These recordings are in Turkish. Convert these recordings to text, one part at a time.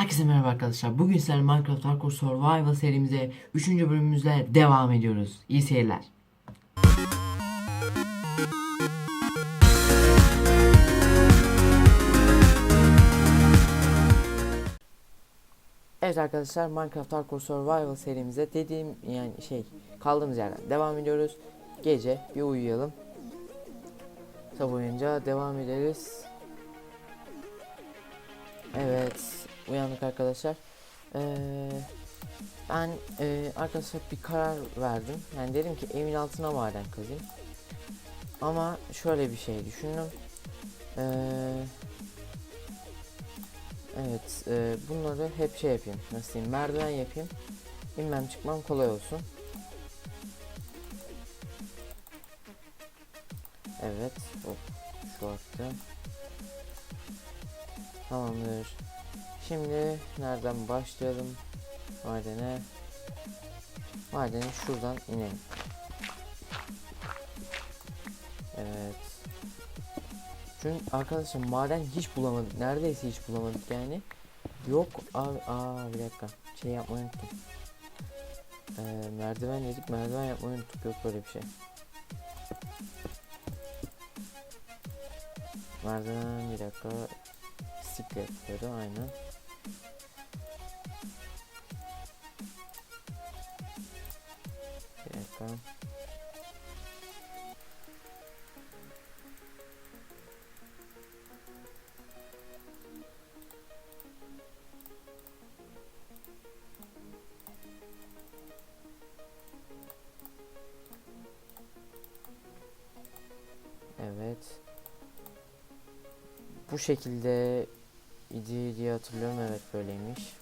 Herkese merhaba arkadaşlar. Bugün sizlerle Minecraft Hardcore Survival serimize 3. bölümümüzle devam ediyoruz. İyi seyirler. Evet arkadaşlar Minecraft Hardcore Survival serimize dediğim yani şey kaldığımız yerden devam ediyoruz. Gece bir uyuyalım. Sabah uyanınca devam ederiz. Evet uyandık arkadaşlar. Ee, ben e, arkadaşlar bir karar verdim. Yani dedim ki evin altına maden kazayım. Ama şöyle bir şey düşündüm. Ee, evet e, bunları hep şey yapayım. Nasıl diyeyim merdiven yapayım. İnmem çıkmam kolay olsun. Evet. Hop. Şu attı. Tamamdır. Şimdi nereden başlayalım? Madene. Madene şuradan inelim. Evet. Çünkü arkadaşlar maden hiç bulamadık. Neredeyse hiç bulamadık yani. Yok abi aa bir dakika. Şey yapmayı unuttum. Ee, merdiven dedik merdiven yapmayı unuttuk. Yok böyle bir şey. Merdiven bir dakika. Bisiklet yapıyordu aynen. Dakika. Evet. Bu şekilde idi diye hatırlıyorum. Evet böyleymiş.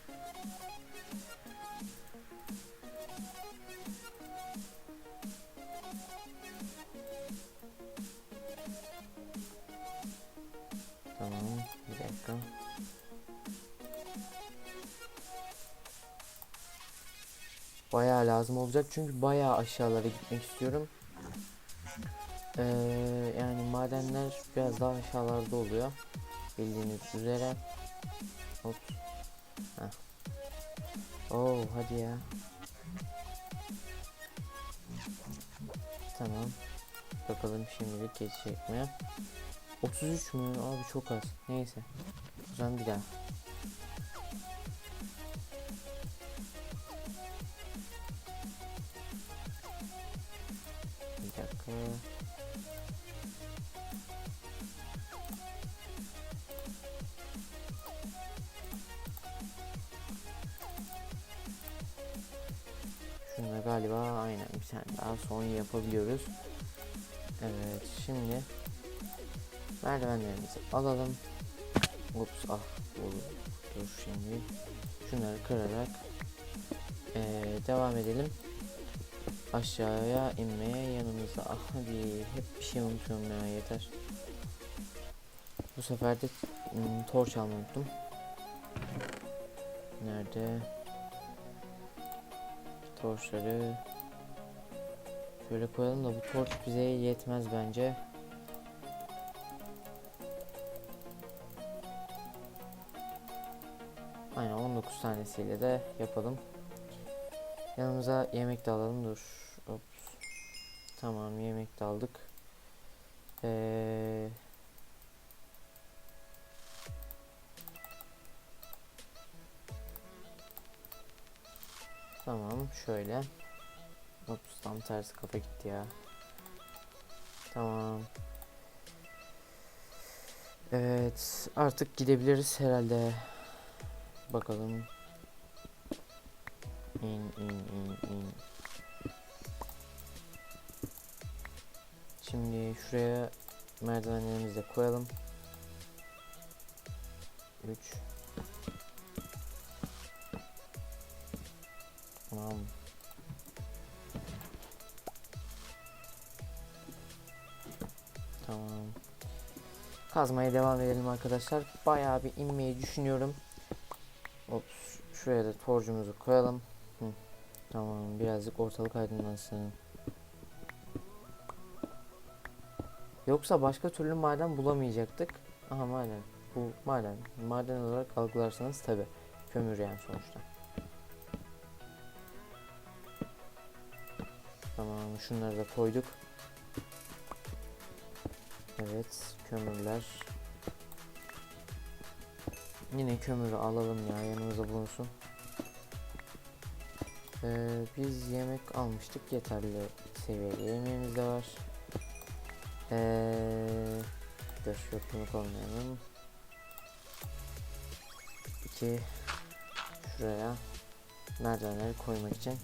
Bayağı lazım olacak çünkü bayağı aşağılara gitmek istiyorum. Ee, yani madenler biraz daha aşağılarda oluyor. Bildiğiniz üzere. Hop. Heh. Hadi ya. Tamam. Bakalım şimdilik geçecek mi? 33 mü? Abi çok az. Neyse. O zaman bir daha. Şunda galiba aynen bir tane daha son yapabiliyoruz. Evet şimdi merdivenlerimizi alalım. Ups ah olur. Dur şimdi şunları kırarak ee, devam edelim. Aşağıya inmeye yanımıza ah hadi hep bir şey unutuyorum ya yeter. Bu sefer de ım, torç almayı unuttum. Nerede? Torçları şöyle koyalım da bu torç bize yetmez bence. Aynen 19 tanesiyle de yapalım. Yanımıza yemek de alalım dur. Ops. Tamam yemek de aldık. Ee, Tamam şöyle. Ops tam tersi kafa gitti ya. Tamam. Evet artık gidebiliriz herhalde. Bakalım. İn in in in. Şimdi şuraya merdivenlerimizi de koyalım. 3 Tamam. Tamam. Kazmaya devam edelim arkadaşlar. Bayağı bir inmeyi düşünüyorum. Ops. Şuraya da torcumuzu koyalım. Hı. Tamam. Birazcık ortalık aydınlansın. Yoksa başka türlü maden bulamayacaktık. Aha maden. Bu maden. Maden olarak algılarsanız tabi. Kömür yani sonuçta. Tamam şunları da koyduk. Evet kömürler. Yine kömürü alalım ya yanımıza bulunsun. Ee, biz yemek almıştık yeterli seviyede yemeğimiz de var. Ee, dur yok bunu koymayalım. İki şuraya merdivenleri koymak için.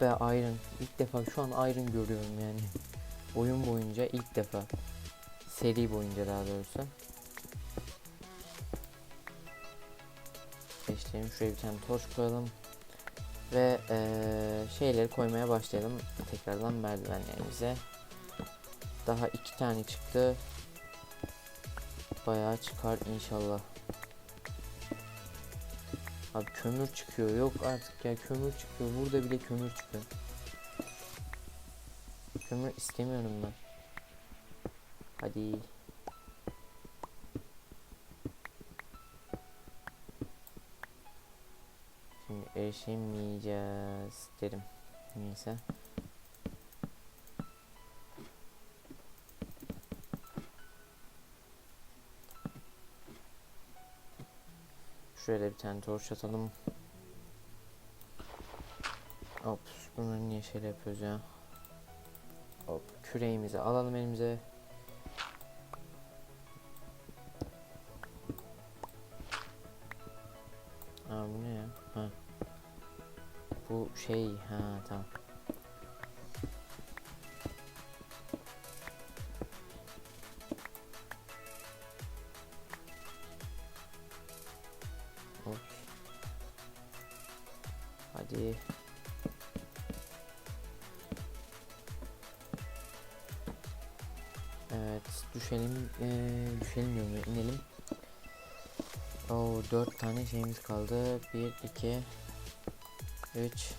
Be Iron. İlk defa şu an Iron görüyorum yani. Oyun boyunca ilk defa. Seri boyunca daha doğrusu. Geçtiğim şuraya bir tane torç koyalım. Ve eee, şeyleri koymaya başlayalım. Tekrardan merdivenlerimize. Daha iki tane çıktı. Bayağı çıkar inşallah. Abi kömür çıkıyor. Yok artık ya kömür çıkıyor. Burada bile kömür çıkıyor. Kömür istemiyorum ben. Hadi. Şimdi erişemeyeceğiz derim. Neyse. Şöyle bir tane torç atalım. Hop, bunları niye şöyle yapıyoruz ya? Hop, küreğimizi alalım elimize. Aa bu ne ya? Ha. Bu şey, ha tamam. Tane şeyimiz kaldı. Bir, iki, üç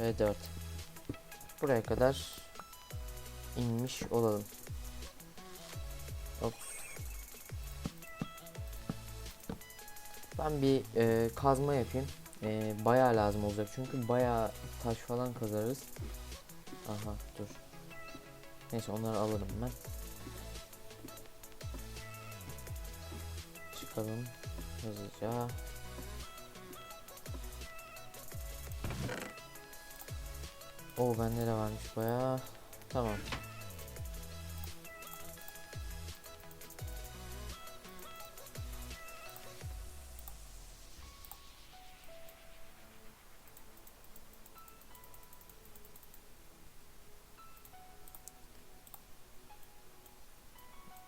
ve dört. Buraya kadar inmiş olalım. Hop. Ben bir e, kazma yapayım. E, bayağı lazım olacak çünkü bayağı taş falan kazarız. Aha dur. Neyse onları alırım ben. Çıkalım hızlıca. O bende de varmış bayağı. Tamam.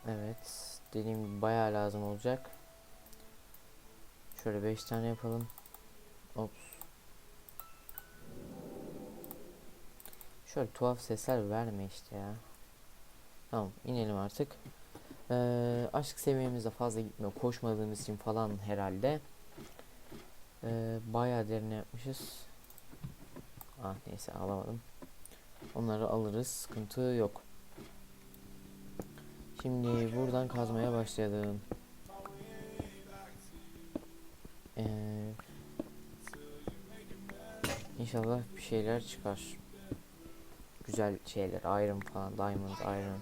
Evet. Dediğim gibi bayağı lazım olacak. Şöyle 5 tane yapalım. Ops. Şöyle tuhaf sesler verme işte ya. Tamam inelim artık. Ee, aşk seviyemizde fazla gitmiyor. Koşmadığımız için falan herhalde. Ee, bayağı derine yapmışız. Ah neyse alamadım. Onları alırız. Sıkıntı yok. Şimdi buradan kazmaya başlayalım. Ee, inşallah bir şeyler çıkar. Güzel şeyler. Iron falan. Diamond, iron.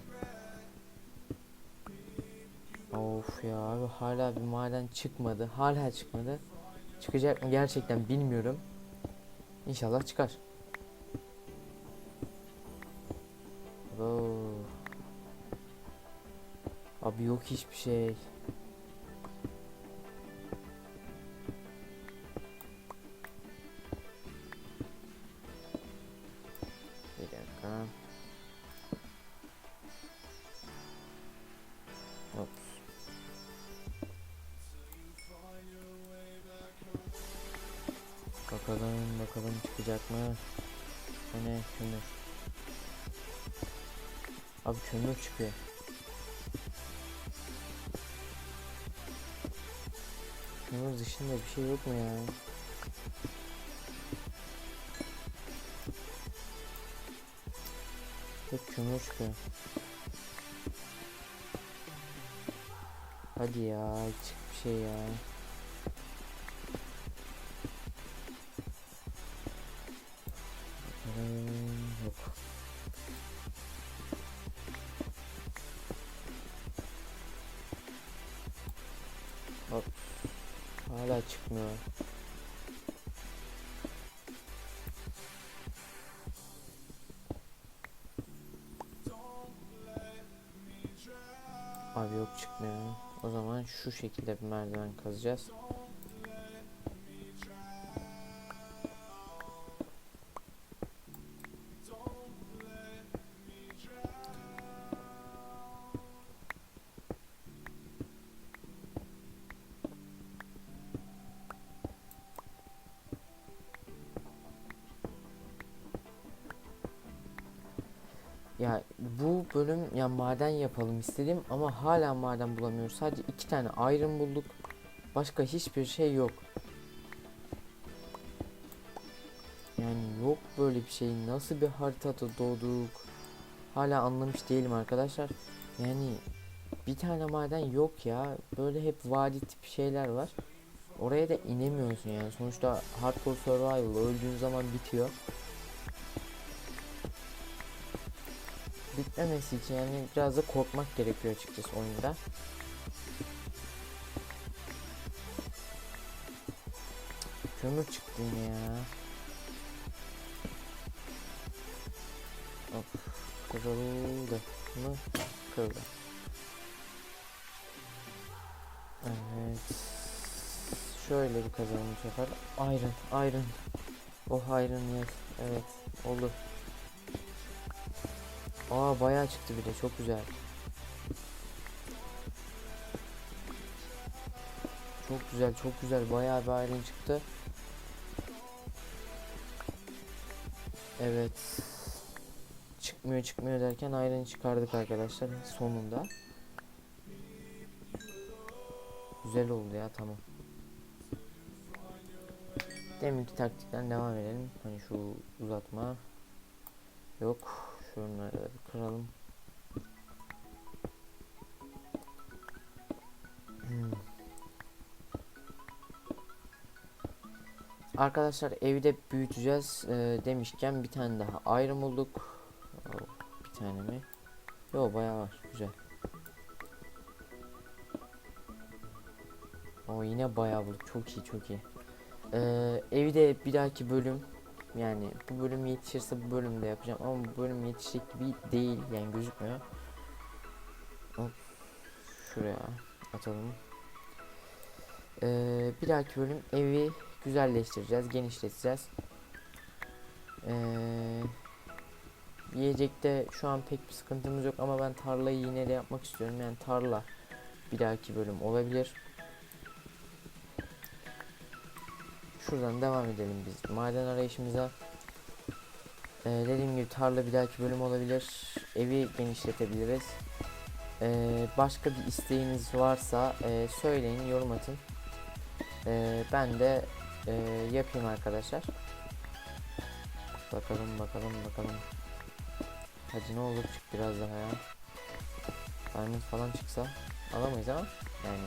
Of ya abi hala bir maden çıkmadı. Hala çıkmadı. Çıkacak mı gerçekten bilmiyorum. İnşallah çıkar. Oo. Abi yok hiçbir şey. Ne kömür. Abi kömür çıkıyor. Kömür dışında bir şey yok mu ya? hep kömür çıkıyor. Hadi ya çık bir şey ya. Abi yok çıkmıyor. O zaman şu şekilde bir merdiven kazacağız. Yapalım istedim ama hala maden bulamıyoruz. Sadece iki tane iron bulduk. Başka hiçbir şey yok. Yani yok böyle bir şey. Nasıl bir haritada doğduk? Hala anlamış değilim arkadaşlar. Yani bir tane maden yok ya. Böyle hep vadi tip şeyler var. Oraya da inemiyorsun yani. Sonuçta hardcore survival öldüğün zaman bitiyor. Bitmemesi için yani biraz da korkmak gerekiyor açıkçası oyunda. Kömür çıktı yine ya. Hop. Kırıldı mı? Kırıldı. Evet. Şöyle bir kazanım bu. Iron, iron. Oh iron yes. Evet, oldu. Aa bayağı çıktı bir de çok güzel. Çok güzel çok güzel bayağı bir iron çıktı. Evet. Çıkmıyor çıkmıyor derken iron çıkardık arkadaşlar sonunda. Güzel oldu ya tamam. Deminki taktikten devam edelim. Hani şu uzatma. Yok. Şunları kıralım. Hmm. Arkadaşlar evi de büyüteceğiz ee, demişken bir tane daha ayrım bulduk. Oh, bir tane mi? Yo bayağı var. Güzel. O yine bayağı bulduk. Çok iyi çok iyi. Ee, evi de bir dahaki bölüm yani bu bölüm yetişirse bu bölümde yapacağım ama bu bölüm yetişecek gibi değil yani gözükmüyor. Hop. Şuraya atalım. Ee, bir dahaki bölüm evi güzelleştireceğiz, genişleteceğiz. Ee, yiyecekte şu an pek bir sıkıntımız yok ama ben tarlayı yine de yapmak istiyorum. Yani tarla bir dahaki bölüm olabilir. Şuradan devam edelim biz maden arayışımıza. Ee, dediğim gibi tarla bir dahaki bölüm olabilir. Evi genişletebiliriz. Ee, başka bir isteğiniz varsa e, söyleyin yorum atın. Ee, ben de e, yapayım arkadaşlar. Bakalım bakalım bakalım. Hadi ne olur çık biraz daha ya. Diamond falan çıksa alamayız ama yani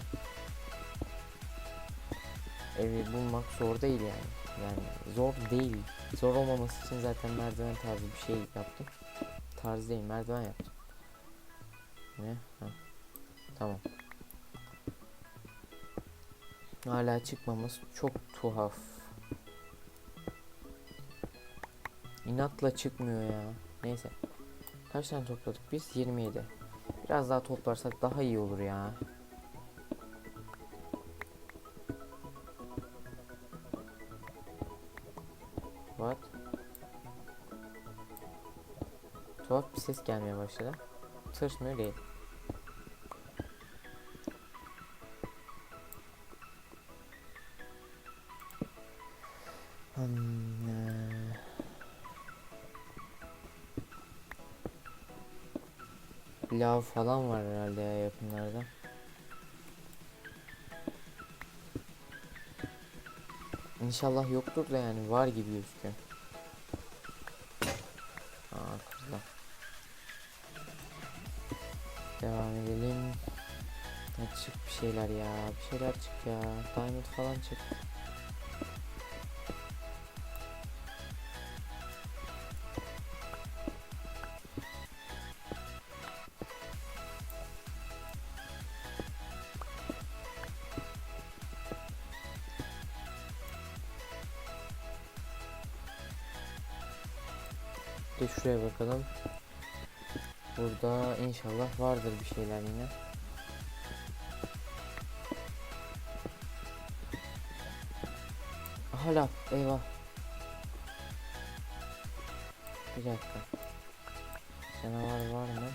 evi bulmak zor değil yani. Yani zor değil. Zor olmaması için zaten merdiven tarzı bir şey yaptım. Tarz değil merdiven yaptım. Ne? Ha. Tamam. Hala çıkmamız çok tuhaf. İnatla çıkmıyor ya. Neyse. Kaç tane topladık biz? 27. Biraz daha toplarsak daha iyi olur ya. Ses gelmeye başladı. Tırsmıyor değil. Eee. Lav falan var herhalde ya yakınlarda. İnşallah yoktur da yani var gibi gözüküyor. Aa kızlar. Devam edelim. Hadi çık bir şeyler ya. Bir şeyler çık ya. Diamond falan çık. İnşallah vardır bir şeyler yine. Aha laf eyvah. Bir dakika. Canavar var mı?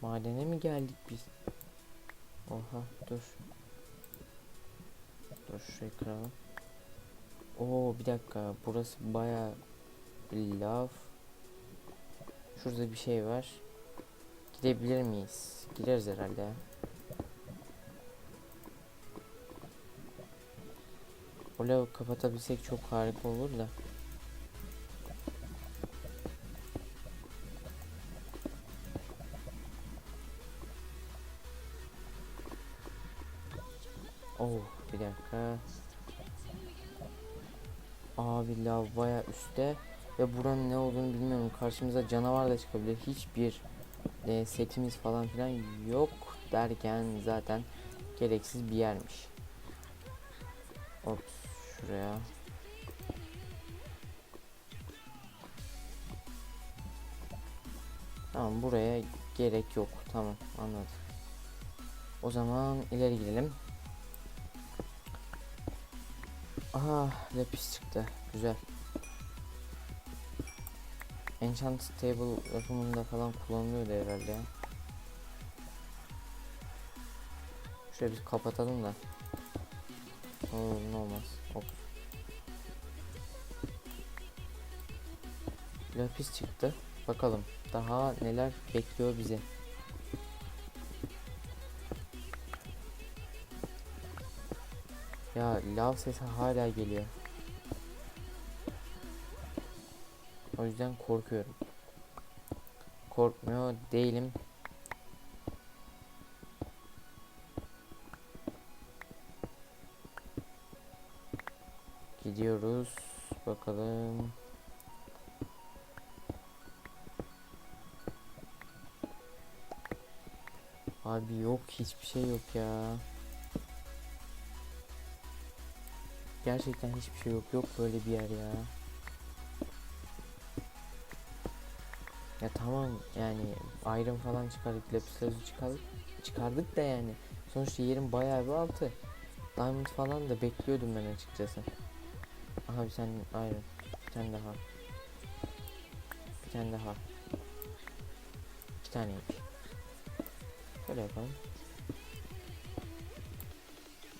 Madene mi geldik biz? Oha dur. Dur şurayı kıralım. Oo bir dakika burası baya laf. Şurada bir şey var. Gidebilir miyiz? Gideriz herhalde. O kapatabilsek çok harika olur da. Oh bir dakika. Abi lav baya üstte ve buranın ne olduğunu bilmiyorum. Karşımıza canavar da çıkabilir. Hiçbir e, setimiz falan filan yok derken zaten gereksiz bir yermiş. Ops şuraya. Tamam buraya gerek yok. Tamam anladım. O zaman ileri gidelim. Aha lapis çıktı. Güzel. Enchant table yapımında falan kullanılıyordu herhalde. Şöyle bir kapatalım da. Olur ne olmaz. Hop. Lapis çıktı. Bakalım daha neler bekliyor bizi. Ya lav sesi hala geliyor. O yüzden korkuyorum. Korkmuyor değilim. Gidiyoruz. Bakalım. Abi yok hiçbir şey yok ya. Gerçekten hiçbir şey yok. Yok böyle bir yer ya. Ya tamam yani ayrım falan çıkardık, lapis lazuli çıkardık, çıkardık da yani. Sonuçta yerin bayağı bir altı. Diamond falan da bekliyordum ben açıkçası. Aha bir tane ayrım. Bir tane daha. Bir tane daha. İki taneymiş. Şöyle yapalım.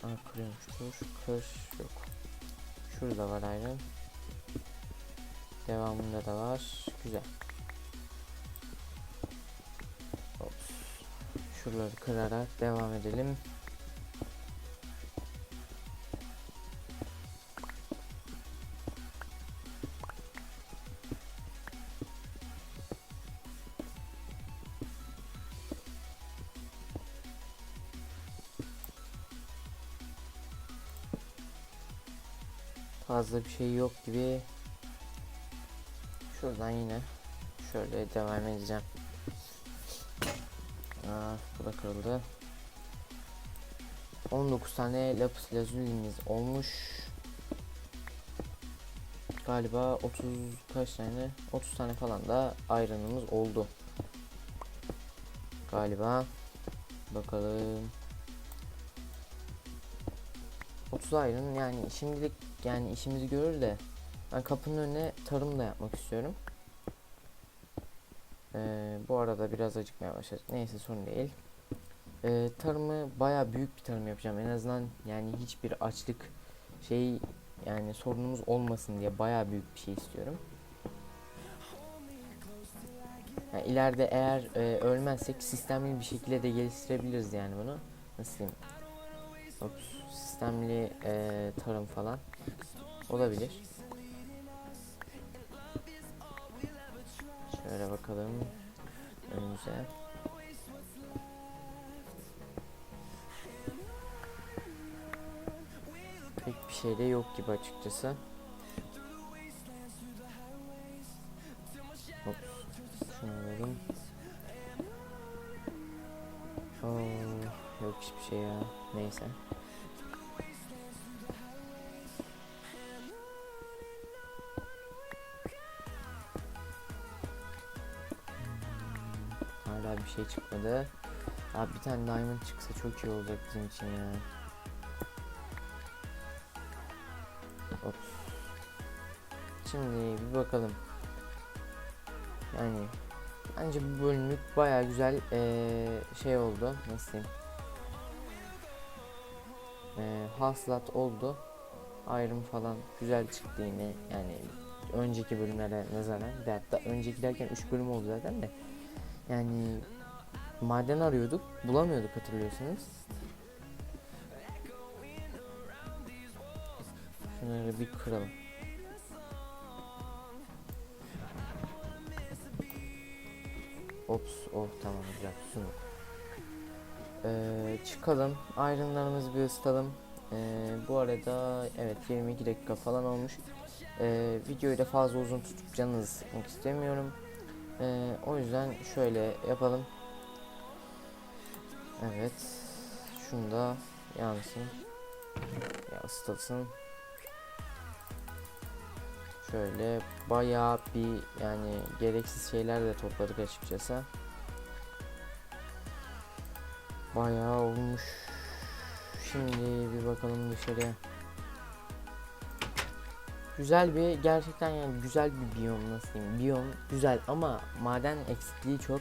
Aa kırıyormuş dur. Kır yok. Şurada var ayrım. Devamında da var. Güzel. Şuraları kırarak devam edelim. Fazla bir şey yok gibi. Şuradan yine şöyle devam edeceğim. Da kırıldı. 19 tane lapis lazulimiz olmuş. Galiba 30 kaç tane? 30 tane falan da ayranımız oldu. Galiba. Bakalım. 30 ayran yani şimdilik yani işimizi görür de ben kapının önüne tarım da yapmak istiyorum. Ee, bu arada biraz acıkmaya başladık. Neyse sorun değil. Ee, tarımı baya büyük bir tarım yapacağım. En azından yani hiçbir açlık şey yani sorunumuz olmasın diye baya büyük bir şey istiyorum. Yani ileride eğer e, ölmezsek sistemli bir şekilde de geliştirebiliriz yani bunu. Nasıl diyeyim? Ops, sistemli e, tarım falan olabilir. Şöyle bakalım önümüze. Pek bir şey de yok gibi açıkçası. Hop. Şunu alalım. Oo, yok hiçbir şey ya. Neyse. Hala bir şey çıkmadı. Abi bir tane diamond çıksa çok iyi olacak bizim için ya. Şimdi bir bakalım. Yani bence bu bölümlük baya güzel eee, şey oldu. Nasıl diyeyim? Eee, hasılat oldu. Ayrım falan güzel çıktı yine. Yani önceki bölümlere nazaran. De hatta önceki derken 3 bölüm oldu zaten de. Yani maden arıyorduk, bulamıyorduk hatırlıyorsunuz. Şunları bir kıralım. Ops, oh tamam güzel, şunu. Ee, çıkalım, ayrımlarımızı bir ısıtalım. Ee, bu arada evet 22 dakika falan olmuş. Ee, videoyu da fazla uzun tutup canınızı sıkmak istemiyorum. Ee, o yüzden şöyle yapalım. Evet. Şunu da yansın. Ya ısıtılsın. Şöyle bayağı bir yani gereksiz şeyler de topladık açıkçası. Bayağı olmuş. Şimdi bir bakalım dışarıya. Güzel bir gerçekten yani güzel bir biyom nasıl diyeyim biyom güzel ama maden eksikliği çok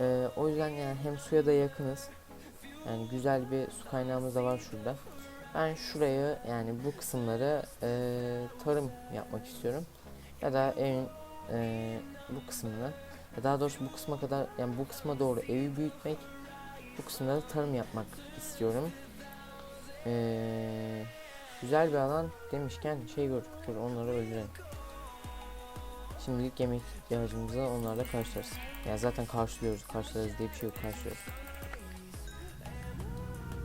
Ee, o yüzden yani hem suya da yakınız yani güzel bir su kaynağımız da var şurada ben şurayı yani bu kısımları eee, tarım yapmak istiyorum ya da evin eee, bu kısmını ya daha doğrusu bu kısma kadar yani bu kısma doğru evi büyütmek bu kısımda da tarım yapmak istiyorum Eee Güzel bir alan demişken şey gördük. Dur onları öldürelim. Şimdilik yemek ihtiyacımızı onlarla karşılarız. Ya zaten karşılıyoruz. Karşılarız diye bir şey yok. Karşılıyoruz.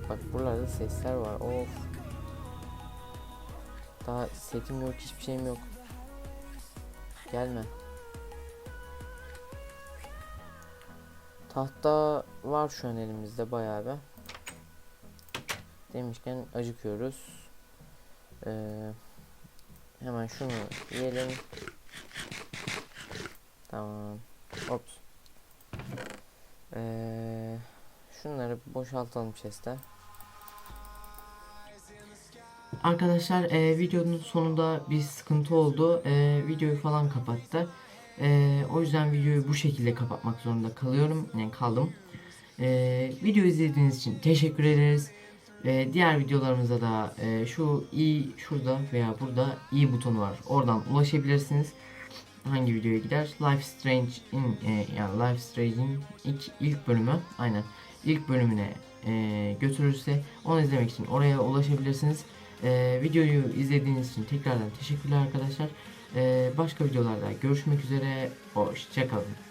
Bak buralarda sesler var. Of. Daha setim yok. Hiçbir şeyim yok. Gelme. Tahta var şu an elimizde bayağı bir. Demişken acıkıyoruz. Ee, hemen şunu yiyelim. Tamam. Ops. Ee, şunları boşaltalım chest'e. Arkadaşlar e, videonun sonunda bir sıkıntı oldu. E, videoyu falan kapattı. E, o yüzden videoyu bu şekilde kapatmak zorunda kalıyorum. Yani kaldım. E, video izlediğiniz için teşekkür ederiz. Ee, diğer videolarımıza da e, şu i şurada veya burada i butonu var. Oradan ulaşabilirsiniz. Hangi videoya gider? Life Strange in e, yani Life Strange'in ilk ilk bölümü aynen ilk bölümüne e, götürürse onu izlemek için oraya ulaşabilirsiniz. E, videoyu izlediğiniz için tekrardan teşekkürler arkadaşlar. E, başka videolarda görüşmek üzere. Hoşçakalın.